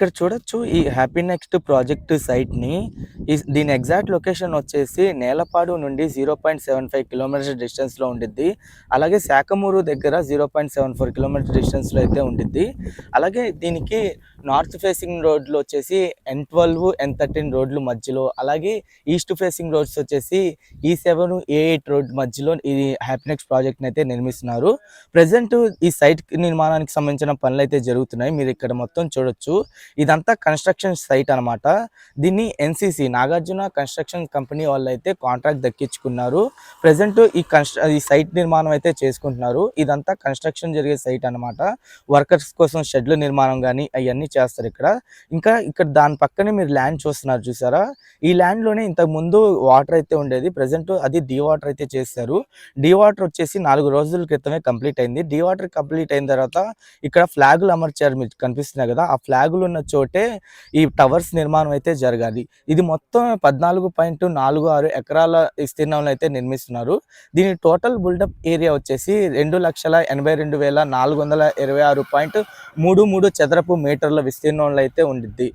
ఇక్కడ చూడొచ్చు ఈ హ్యాపీ నెక్స్ట్ ప్రాజెక్ట్ సైట్‌ని దీని ఎగ్జాక్ట్ లొకేషన్ వచ్చేసి నేలపాడు నుండి 0.75 కిలోమీటర్స్ డిస్టెన్స్‌లో ఉండిద్ది. అలాగే శాఖమూరు దగ్గర 0.74 కిలోమీటర్ డిస్టెన్స్‌లో అయితే ఉండిద్ది. అలాగే దీనికి నార్త్ ఫేసింగ్ రోడ్లు వచ్చేసి ఎన్12, ఎన్13 రోడ్లు మధ్యలో అలాగే ఈస్ట్ ఫేసింగ్ రోడ్స్ వచ్చేసి ఈ7, ఏ8 రోడ్ మధ్యలో ఇది హ్యాపీ నెక్స్ట్ ప్రాజెక్ట్‌ని అయితే నిర్మిస్తున్నారు. ప్రజెంట్ ఈ సైట్ నిర్మాణానికి సంబంధించిన పనులు అయితే జరుగుతున్నాయి. మీరు ఇక్కడ మొత్తం చూడొచ్చు. ఇదంతా కన్‌స్ట్రక్షన్ సైట్ అన్నమాట. దీన్ని ఎన్‌సీసీ నాగార్జున కన్‌స్ట్రక్షన్ కంపెనీ వాళ్ళైతే కాంట్రాక్ట్ దక్కించుకున్నారు. ప్రజెంట్ ఈ కన్‌స్ట్ర ఈ సైట్ నిర్మాణం అయితే చేసుకుంటున్నారు. ఇదంతా కన్‌స్ట్రక్షన్ జరిగే సైట్ అన్నమాట. వర్కర్స్ కోసం షెడ్‌ల నిర్మాణం కానీ అవన్నీ చేస్తారు ఇక్కడ. ఇంకా ఇక్కడ దాని పక్కనే మీరు ల్యాండ్ చూస్తున్నారు చూసారా? ఈ ల్యాండ్‌లోనే ఇంతకు ముందు వాటర్ అయితే ఉండేది. ప్రెజెంట్ అది డీవాటర్ అయితే చేశారు. డీవాటర్ వచ్చేసి నాలుగు రోజుల క్రితమే కంప్లీట్ అయింది. డీవాటర్ కంప్లీట్ అయిన తర్వాత ఇక్కడ ఫ్లాగులు అమర్చారు మీకు కనిపిస్తున్నాయి కదా! ఆ ఫ్లాగులు ఉన్న చోటే ఈ టవర్స్ నిర్మాణం అయితే జరగాలి. ఇది మొత్తం పద్నాలుగు పాయింట్ నాలుగు ఆరు ఎకరాల విస్తీర్ణంలో అయితే నిర్మిస్తున్నారు. దీని టోటల్ బిల్డప్ ఏరియా వచ్చేసి రెండు లక్షల ఎనభై రెండు వేల నాలుగు వందల ఇరవై ఆరు పాయింట్ మూడు మూడు చదరపు మీటర్ల విస్తీర్ణంలో అయితే ఉండిద్ది.